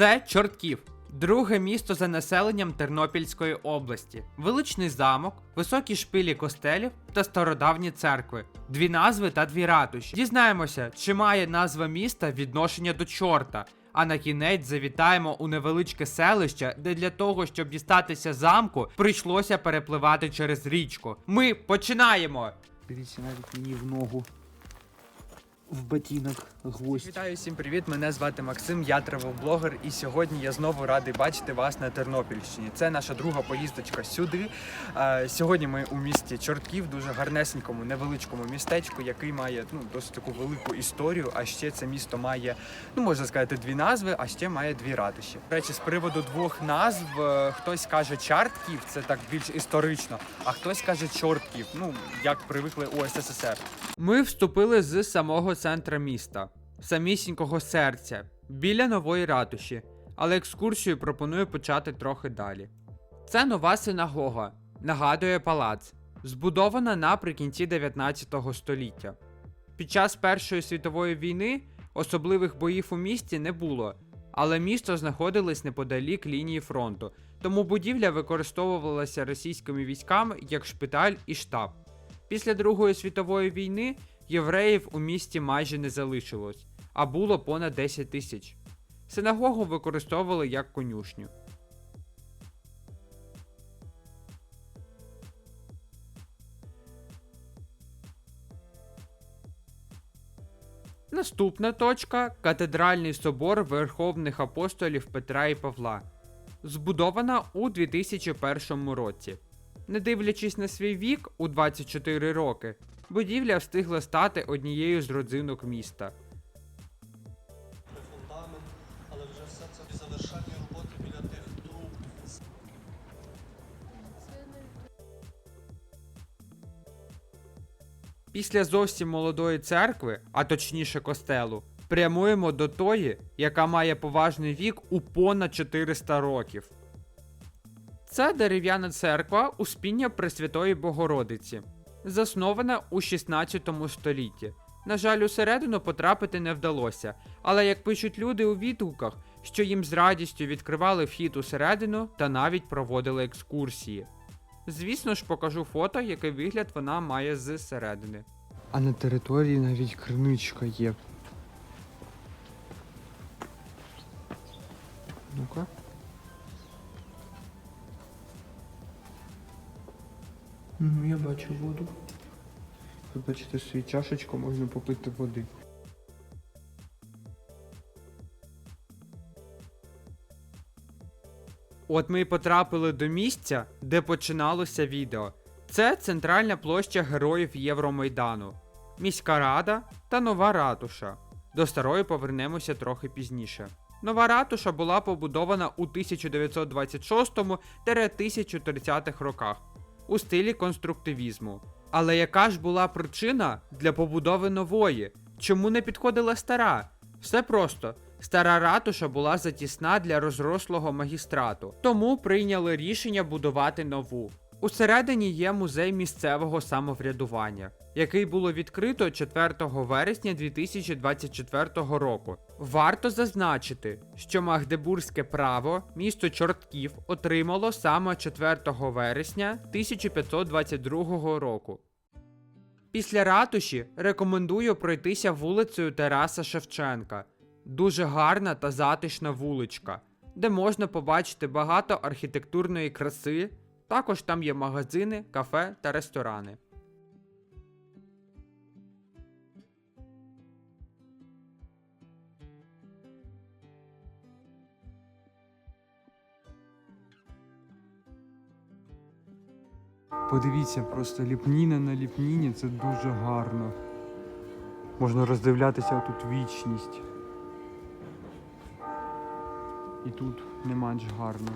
Це Чортків, друге місто за населенням Тернопільської області. Величний замок, високі шпилі костелів та стародавні церкви, дві назви та дві ратуші. Дізнаємося, чи має назва міста відношення до чорта. А на кінець завітаємо у невеличке селище, де для того, щоб дістатися замку, прийшлося перепливати через річку. Ми починаємо! Дивіться, навіть мені в ногу. В ботинок гвоздь. Вітаю всім привіт! Мене звати Максим, я тревел-блогер, і сьогодні я знову радий бачити вас на Тернопільщині. Це наша друга поїздочка сюди. Сьогодні ми у місті Чортків, дуже гарнесенькому, невеличкому містечку, який має ну досить таку велику історію. А ще це місто має, ну можна сказати, дві назви, а ще має дві ратиші. До речі, з приводу двох назв е, хтось каже Чартків, це так більш історично, а хтось каже Чортків, ну як привикли у СССР. Ми вступили з самого центра міста, самісінького серця, біля нової ратуші, але екскурсію пропоную почати трохи далі. Це нова синагога, нагадує палац, збудована наприкінці 19 століття. Під час Першої світової війни особливих боїв у місті не було, але місто знаходилось неподалік лінії фронту, тому будівля використовувалася російськими військами як шпиталь і штаб. Після Другої світової війни євреїв у місті майже не залишилось, а було понад 10 тисяч. Синагогу використовували як конюшню. Наступна точка катедральний собор Верховних апостолів Петра і Павла, збудована у 2001 році. Не дивлячись на свій вік у 24 роки, будівля встигла стати однією з родзинок міста. але вже все це завершальні роботи біля тих труб. Після зовсім молодої церкви, а точніше костелу, прямуємо до тої, яка має поважний вік у понад 400 років. Це дерев'яна церква Успіння Пресвятої Богородиці, заснована у 16 столітті. На жаль, усередину потрапити не вдалося, але як пишуть люди у відгуках, що їм з радістю відкривали вхід усередину та навіть проводили екскурсії. Звісно ж, покажу фото, який вигляд вона має зсередини. А на території навіть криничка є. Ну-ка. Ну, я бачу воду. Тут, бачите, свій чашечку можна попити води. От ми і потрапили до місця, де починалося відео. Це центральна площа героїв Євромайдану, міська рада та нова ратуша. До старої повернемося трохи пізніше. Нова ратуша була побудована у 1926-1030-х роках у стилі конструктивізму. Але яка ж була причина для побудови нової? Чому не підходила стара? Все просто. Стара ратуша була затісна для розрослого магістрату, тому прийняли рішення будувати нову. Усередині є музей місцевого самоврядування, який було відкрито 4 вересня 2024 року. Варто зазначити, що Магдебурзьке право місто Чортків отримало саме 4 вересня 1522 року. Після ратуші рекомендую пройтися вулицею Тараса Шевченка. Дуже гарна та затишна вуличка, де можна побачити багато архітектурної краси. Також там є магазини, кафе та ресторани. Подивіться, просто ліпніна на ліпніні це дуже гарно. Можна роздивлятися тут вічність. І тут не менш гарно.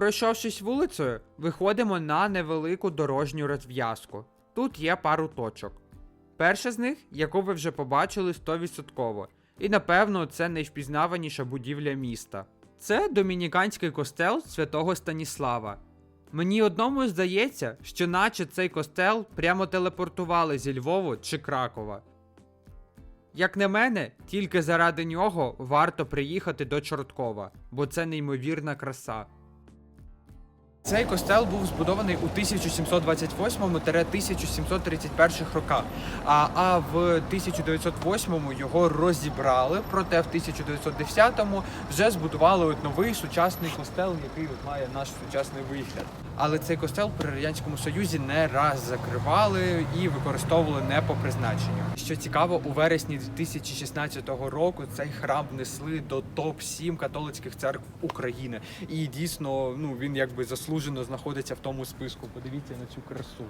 Пройшовшись вулицею, виходимо на невелику дорожню розв'язку. Тут є пару точок. Перша з них, яку ви вже побачили 100%, і напевно це найвпізнаваніша будівля міста. Це домініканський костел святого Станіслава. Мені одному здається, що наче цей костел прямо телепортували зі Львову чи Кракова. Як на мене, тільки заради нього варто приїхати до Чорткова, бо це неймовірна краса. Цей костел був збудований у 1728-1731 роках. А, а в 1908 його розібрали, проте в 1910-му вже збудували от новий сучасний костел, який от має наш сучасний вигляд. Але цей костел при радянському союзі не раз закривали і використовували не по призначенню. Що цікаво, у вересні 2016 року цей храм внесли до топ 7 католицьких церкв України. І дійсно, ну він якби заслужено знаходиться в тому списку. Подивіться на цю красу.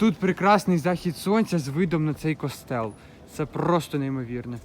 Тут прекрасний захід сонця з видом на цей костел. Це просто неймовірне.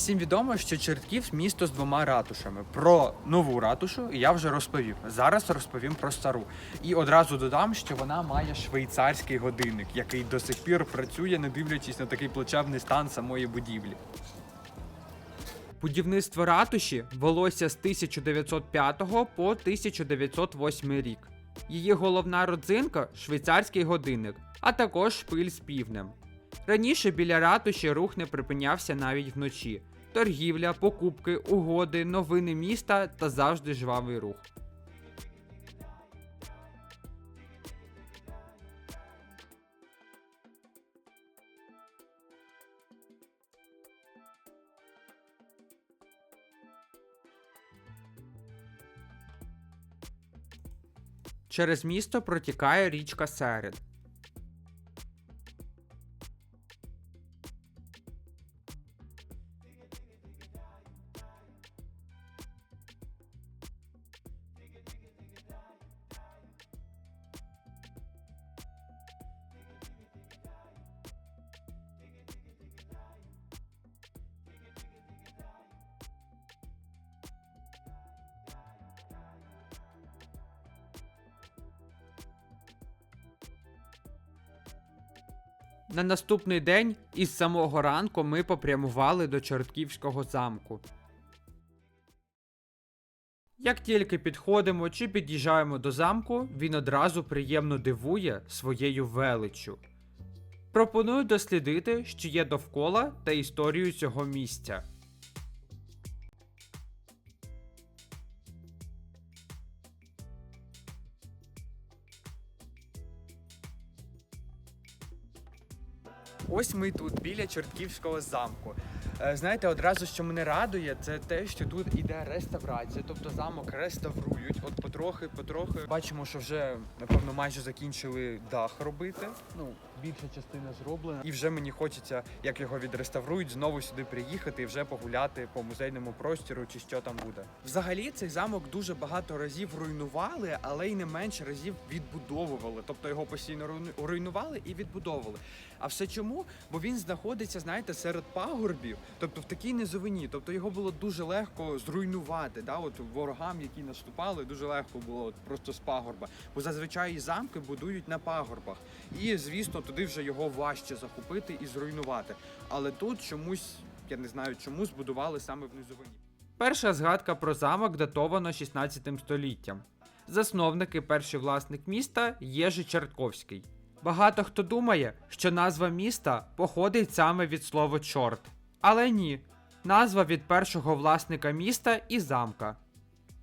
Всім відомо, що Чертків місто з двома ратушами. Про нову ратушу я вже розповів. Зараз розповім про стару. І одразу додам, що вона має швейцарський годинник, який до сих пір працює, не дивлячись на такий плачевний стан самої будівлі. Будівництво ратуші велося з 1905 по 1908 рік. Її головна родзинка швейцарський годинник, а також шпиль з півнем. Раніше біля ратуші рух не припинявся навіть вночі. Торгівля, покупки, угоди, новини міста та завжди жвавий рух. Через місто протікає річка Серед. Наступний день із самого ранку ми попрямували до Чортківського замку. Як тільки підходимо чи під'їжджаємо до замку, він одразу приємно дивує своєю величчю. Пропоную дослідити, що є довкола та історію цього місця. Ось ми тут, біля Чортківського замку. Е, Знаєте, одразу, що мене радує, це те, що тут іде реставрація, тобто замок реставрують. От потрохи, потрохи. Бачимо, що вже напевно майже закінчили дах робити. Ну, більша частина зроблена. І вже мені хочеться, як його відреставрують, знову сюди приїхати і вже погуляти по музейному простіру чи що там буде. Взагалі цей замок дуже багато разів руйнували, але й не менше разів відбудовували. Тобто його постійно руйнували і відбудовували. А все чому? Бо він знаходиться, знаєте, серед пагорбів, тобто в такій низовині. Тобто його було дуже легко зруйнувати. Да? От ворогам, які наступали, дуже легко було от просто з пагорба. Бо зазвичай замки будують на пагорбах. І звісно, туди вже його важче захопити і зруйнувати. Але тут чомусь, я не знаю, чому збудували саме в низовині. Перша згадка про замок датовано 16 століттям. Засновник і перший власник міста Єжи Чертковський. Багато хто думає, що назва міста походить саме від слова чорт. Але ні. Назва від першого власника міста і замка.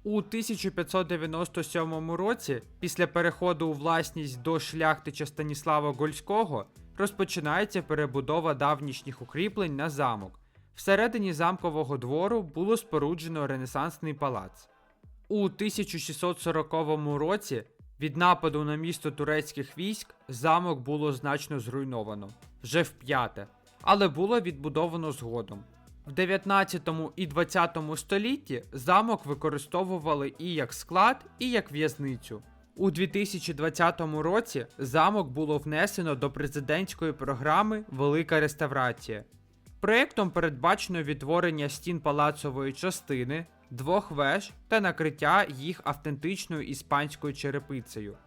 У 1597 році, після переходу у власність до шляхтича Станіслава Гольського, розпочинається перебудова давнішніх укріплень на замок. Всередині замкового двору було споруджено Ренесансний палац. У 1640 році від нападу на місто турецьких військ замок було значно зруйновано вже вп'яте, але було відбудовано згодом. В 19 і 20 столітті замок використовували і як склад, і як в'язницю. У 2020 році замок було внесено до президентської програми Велика реставрація. Проєктом передбачено відтворення стін палацової частини, двох веж та накриття їх автентичною іспанською черепицею.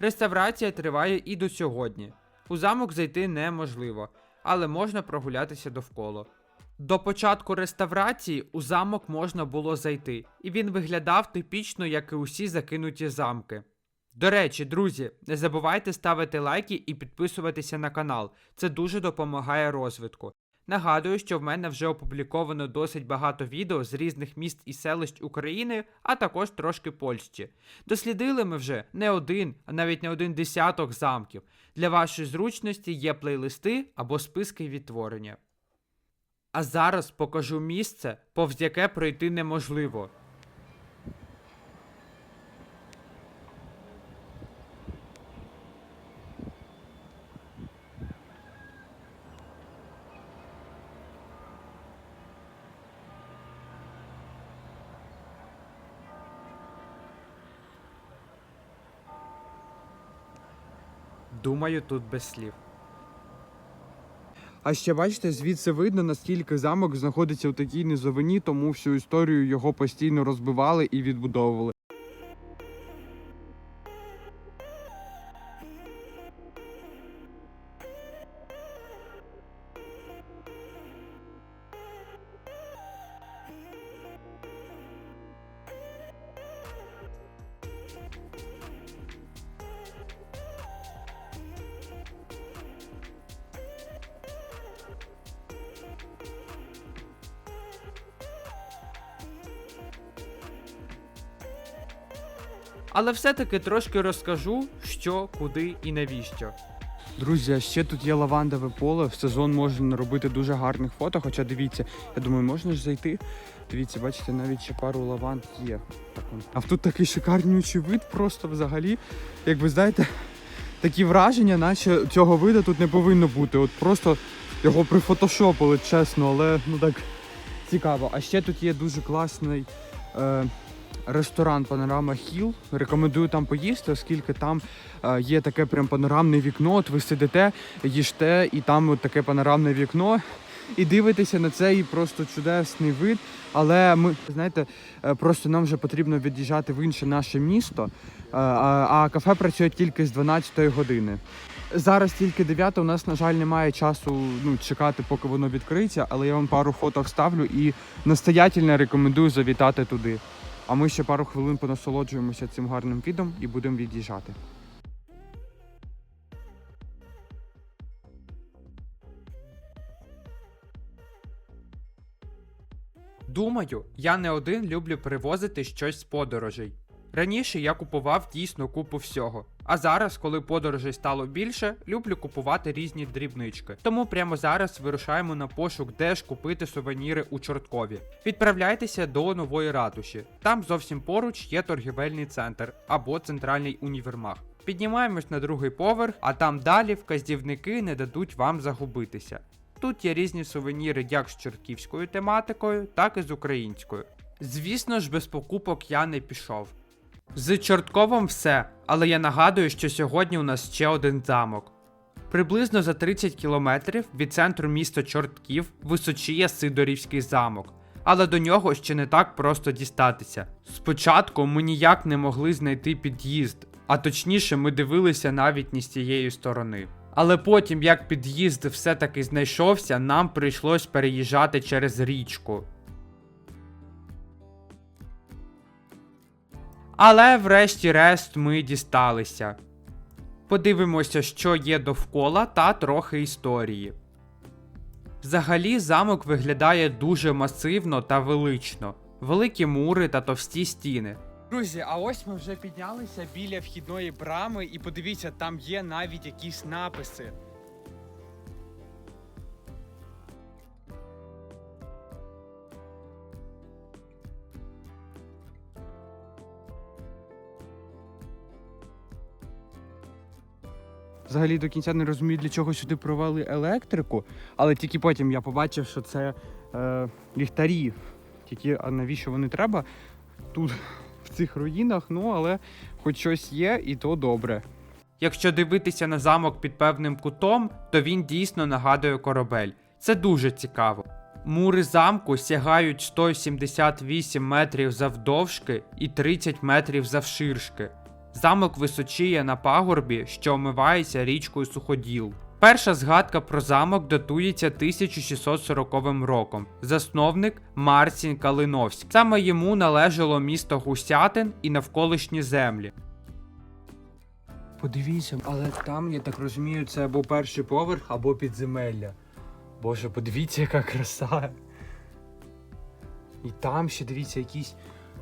Реставрація триває і до сьогодні. У замок зайти неможливо, але можна прогулятися довкола. До початку реставрації у замок можна було зайти, і він виглядав типічно, як і усі закинуті замки. До речі, друзі, не забувайте ставити лайки і підписуватися на канал. Це дуже допомагає розвитку. Нагадую, що в мене вже опубліковано досить багато відео з різних міст і селищ України, а також трошки Польщі. Дослідили ми вже не один, а навіть не один десяток замків. Для вашої зручності є плейлисти або списки відтворення. А зараз покажу місце, повз яке пройти неможливо. Думаю, тут без слів. А ще бачите, звідси видно, наскільки замок знаходиться в такій низовині, тому всю історію його постійно розбивали і відбудовували. Але все-таки трошки розкажу, що, куди і навіщо. Друзі, а ще тут є лавандове поле. В сезон можна робити дуже гарних фото. Хоча дивіться, я думаю, можна ж зайти. Дивіться, бачите, навіть ще пару лаванд є. Так он. А тут такий шикарнючий вид, просто взагалі. Як ви знаєте, такі враження, наче цього виду тут не повинно бути. От просто його прифотошопили, чесно, але ну так цікаво. А ще тут є дуже класний. Е, Ресторан Панорама Хіл. Рекомендую там поїсти, оскільки там е, є таке прям панорамне вікно. От ви сидите, їжте, і там от таке панорамне вікно. І дивитеся на цей просто чудесний вид. Але ми, знаєте, е, просто нам вже потрібно від'їжджати в інше наше місто. е, А, кафе працює тільки з 12-ї години. Зараз тільки 9, у нас, на жаль, немає часу ну, чекати, поки воно відкриється, але я вам пару фото вставлю і настоятельно рекомендую завітати туди. А ми ще пару хвилин понасолоджуємося цим гарним відом і будемо від'їжджати. Думаю, я не один люблю привозити щось з подорожей. Раніше я купував дійсно купу всього. А зараз, коли подорожей стало більше, люблю купувати різні дрібнички. Тому прямо зараз вирушаємо на пошук, де ж купити сувеніри у Чорткові. Відправляйтеся до нової ратуші. Там зовсім поруч є торгівельний центр або центральний універмаг. Піднімаємось на другий поверх, а там далі вказівники не дадуть вам загубитися. Тут є різні сувеніри як з чортківською тематикою, так і з українською. Звісно ж, без покупок я не пішов. З Чортковом все, але я нагадую, що сьогодні у нас ще один замок. Приблизно за 30 кілометрів від центру міста Чортків височіє Сидорівський замок, але до нього ще не так просто дістатися. Спочатку ми ніяк не могли знайти під'їзд, а точніше, ми дивилися навіть не з цієї сторони. Але потім, як під'їзд все-таки знайшовся, нам прийшлось переїжджати через річку. Але врешті-решт ми дісталися. Подивимося, що є довкола, та трохи історії. Взагалі, замок виглядає дуже масивно та велично, великі мури та товсті стіни. Друзі, а ось ми вже піднялися біля вхідної брами, і подивіться, там є навіть якісь написи. Взагалі до кінця не розумію, для чого сюди провели електрику, але тільки потім я побачив, що це е, ліхтарі. Тільки а навіщо вони треба? Тут в цих руїнах, ну але хоч щось є, і то добре. Якщо дивитися на замок під певним кутом, то він дійсно нагадує корабель. Це дуже цікаво. Мури замку сягають 178 метрів завдовжки і 30 метрів завширшки. Замок височіє на пагорбі, що омивається річкою Суходіл. Перша згадка про замок датується 1640 роком. Засновник Марцін Калиновський. Саме йому належало місто Гусятин і навколишні землі. Подивіться, але там, я так розумію, це або перший поверх, або підземелля. Боже, подивіться, яка краса. І там ще дивіться якісь.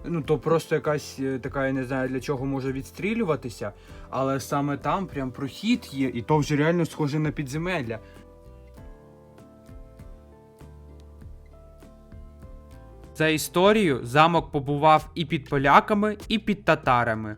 Ну, то просто якась е, така, я не знаю для чого може відстрілюватися, але саме там прям прохід є, і то вже реально схоже на підземелля. За історію замок побував і під поляками, і під татарами.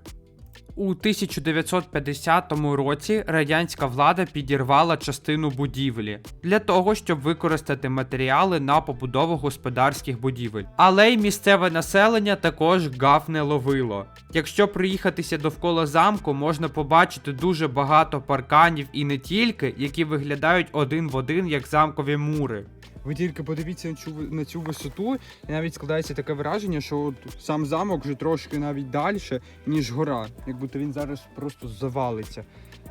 У 1950 році радянська влада підірвала частину будівлі для того, щоб використати матеріали на побудову господарських будівель. Але й місцеве населення також гав не ловило. Якщо проїхатися довкола замку, можна побачити дуже багато парканів і не тільки, які виглядають один в один як замкові мури. Ви тільки подивіться на цю, на цю висоту, і навіть складається таке враження, що от сам замок вже трошки навіть далі, ніж гора. Як будто він зараз просто завалиться.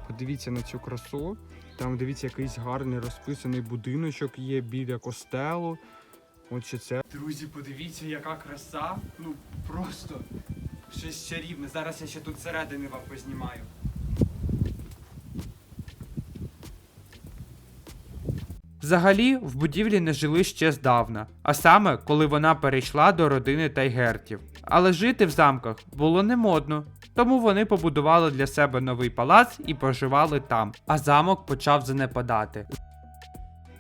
Подивіться на цю красу. Там дивіться, якийсь гарний розписаний будиночок є біля костелу. От ще це. Друзі, подивіться, яка краса. Ну просто щось чарівне. Зараз я ще тут зсередини вам познімаю. Взагалі, в будівлі не жили ще здавна, а саме коли вона перейшла до родини Тайгертів. Але жити в замках було не модно, тому вони побудували для себе новий палац і проживали там. А замок почав занепадати.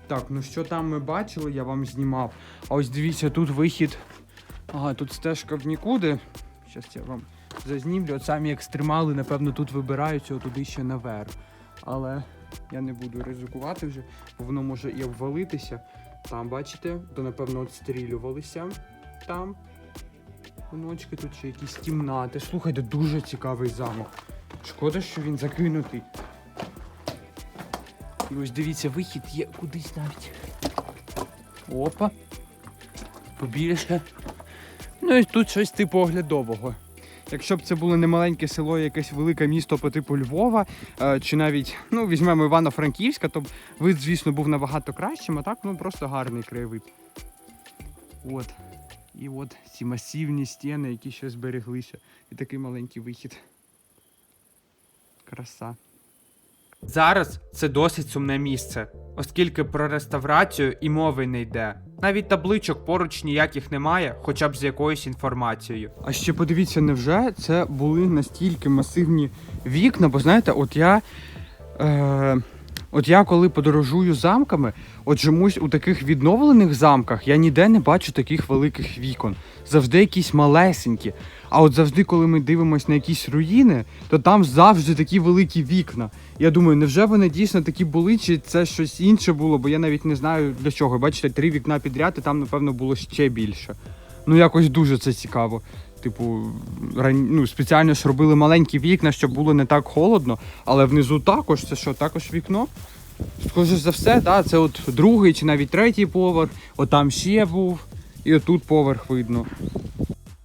Так, ну що там ми бачили, я вам знімав. А ось дивіться, тут вихід. Ага, тут стежка в нікуди. Щас я вам зазнімлю. От самі екстремали, напевно, тут вибираються туди ще наверх. Але я не буду ризикувати вже, бо воно може і обвалитися. Там, бачите, то напевно отстрілювалися. Там. Воночки, тут ще якісь кімнати. Слухайте, дуже цікавий замок. Шкода, що він закинутий. І ось дивіться, вихід є кудись навіть. Опа. Побільше. Ну і тут щось типу оглядового. Якщо б це було не маленьке село, якесь велике місто по типу Львова, е, чи навіть, ну, візьмемо Івано-Франківська, то вид, звісно, був набагато кращим, а так, ну просто гарний краєвид. От. І от ці масивні стіни, які ще збереглися. І такий маленький вихід. Краса. Зараз це досить сумне місце, оскільки про реставрацію і мови не йде. Навіть табличок поруч ніяких немає, хоча б з якоюсь інформацією. А ще подивіться, невже це були настільки масивні вікна? Бо знаєте, от я. Е, от я коли подорожую замками, от чомусь у таких відновлених замках я ніде не бачу таких великих вікон. Завжди якісь малесенькі. А от завжди, коли ми дивимося на якісь руїни, то там завжди такі великі вікна. Я думаю, невже вони дійсно такі були, чи це щось інше було? Бо я навіть не знаю для чого. Бачите, три вікна підряд, і там, напевно, було ще більше. Ну, якось дуже це цікаво. Типу, ну, спеціально ж робили маленькі вікна, щоб було не так холодно, але внизу також це що, також вікно? Схоже за все, да, це от другий чи навіть третій поверх, отам ще був, і отут поверх видно.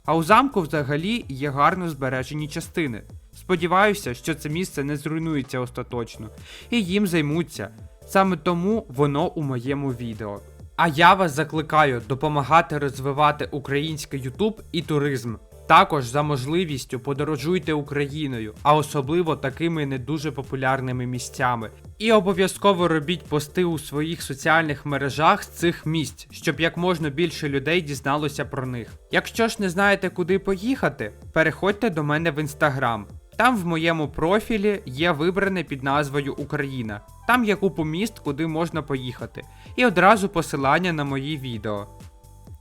А у замку взагалі є гарно збережені частини. Сподіваюся, що це місце не зруйнується остаточно, і їм займуться. Саме тому воно у моєму відео. А я вас закликаю допомагати розвивати український Ютуб і туризм. Також за можливістю подорожуйте Україною, а особливо такими не дуже популярними місцями. І обов'язково робіть пости у своїх соціальних мережах з цих місць, щоб як можна більше людей дізналося про них. Якщо ж не знаєте, куди поїхати, переходьте до мене в інстаграм. Там в моєму профілі є вибране під назвою Україна. Там є купу міст, куди можна поїхати, і одразу посилання на мої відео.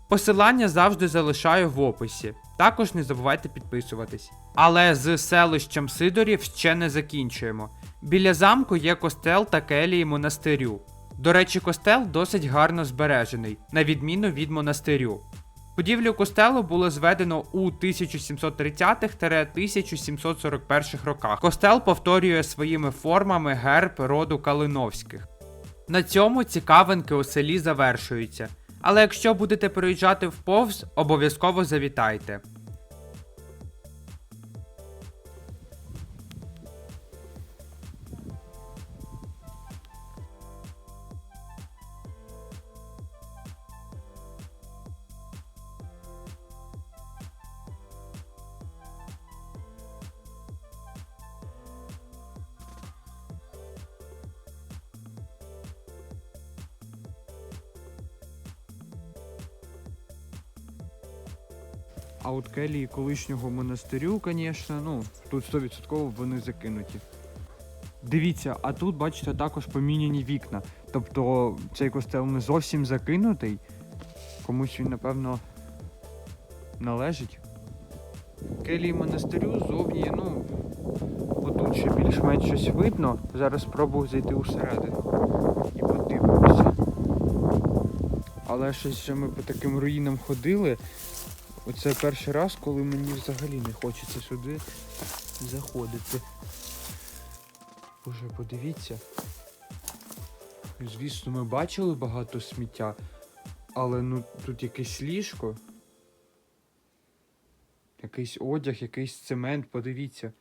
Посилання завжди залишаю в описі. Також не забувайте підписуватись. Але з селищем Сидорів ще не закінчуємо. Біля замку є костел та келії монастирю. До речі, костел досить гарно збережений, на відміну від монастирю. Будівлю костелу було зведено у 1730-1741 роках. Костел повторює своїми формами герб роду Калиновських. На цьому цікавинки у селі завершуються. Але якщо будете приїжджати вповз, обов'язково завітайте. А от келії колишнього монастирю, звісно, ну, тут 100% вони закинуті. Дивіться, а тут, бачите, також поміняні вікна. Тобто цей костел не зовсім закинутий. Комусь він, напевно, належить. Келії монастирю зовні, ну, отут ще більш-менш щось видно. Зараз спробую зайти усередину і подивимося. Але щось вже ми по таким руїнам ходили. Оце перший раз, коли мені взагалі не хочеться сюди заходити. Боже, подивіться. Звісно, ми бачили багато сміття, але ну тут якесь ліжко. Якийсь одяг, якийсь цемент, подивіться.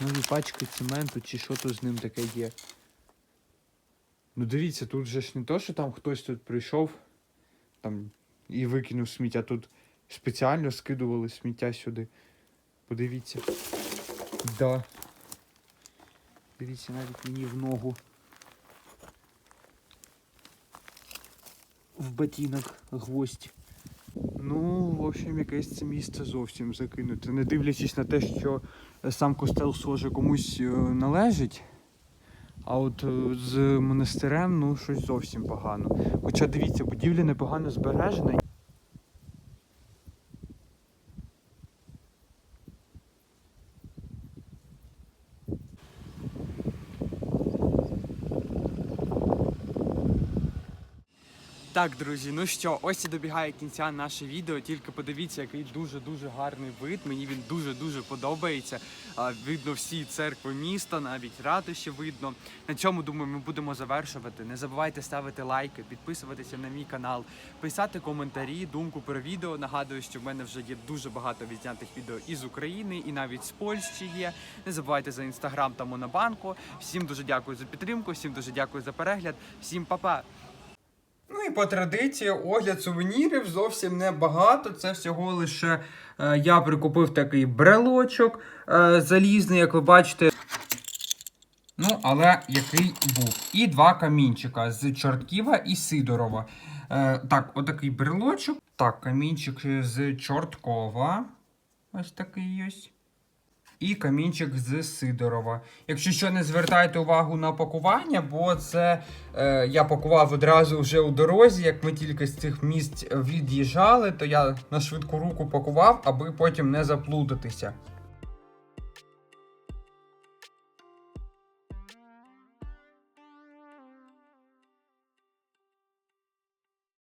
Нові пачки цементу чи що то з ним таке є. Ну дивіться, тут же ж не то, що там хтось тут прийшов, там і викинув сміття. Тут спеціально скидували сміття сюди. Подивіться. Да. Дивіться, навіть мені в ногу. В ботинок гвоздь. Ну, в общем, якесь це місце зовсім закинуте. Не дивлячись на те, що сам костел схоже комусь е, належить. А от е, з монастирем, ну, щось зовсім погано. Хоча дивіться, будівля непогано збережена. Так, друзі, ну що, ось і добігає кінця наше відео. Тільки подивіться, який дуже-дуже гарний вид. Мені він дуже-дуже подобається. Видно всі церкви міста, навіть ратуші видно. На цьому думаю, ми будемо завершувати. Не забувайте ставити лайки, підписуватися на мій канал, писати коментарі, думку про відео. Нагадую, що в мене вже є дуже багато відзнятих відео із України і навіть з Польщі є. Не забувайте за інстаграм та монобанку. Всім дуже дякую за підтримку, всім дуже дякую за перегляд. Всім па-па! Ну і по традиції огляд сувенірів зовсім небагато. Це всього лише е, я прикупив такий брелочок е, залізний, як ви бачите. Ну, але який був. І два камінчика з Чортківа і Сидорова. Е, так, отакий брелочок. Так, камінчик з Чорткова. Ось такий ось. І камінчик з Сидорова. Якщо що, не звертайте увагу на пакування, бо це е, я пакував одразу вже у дорозі. Як ми тільки з цих місць від'їжджали, то я на швидку руку пакував, аби потім не заплутатися.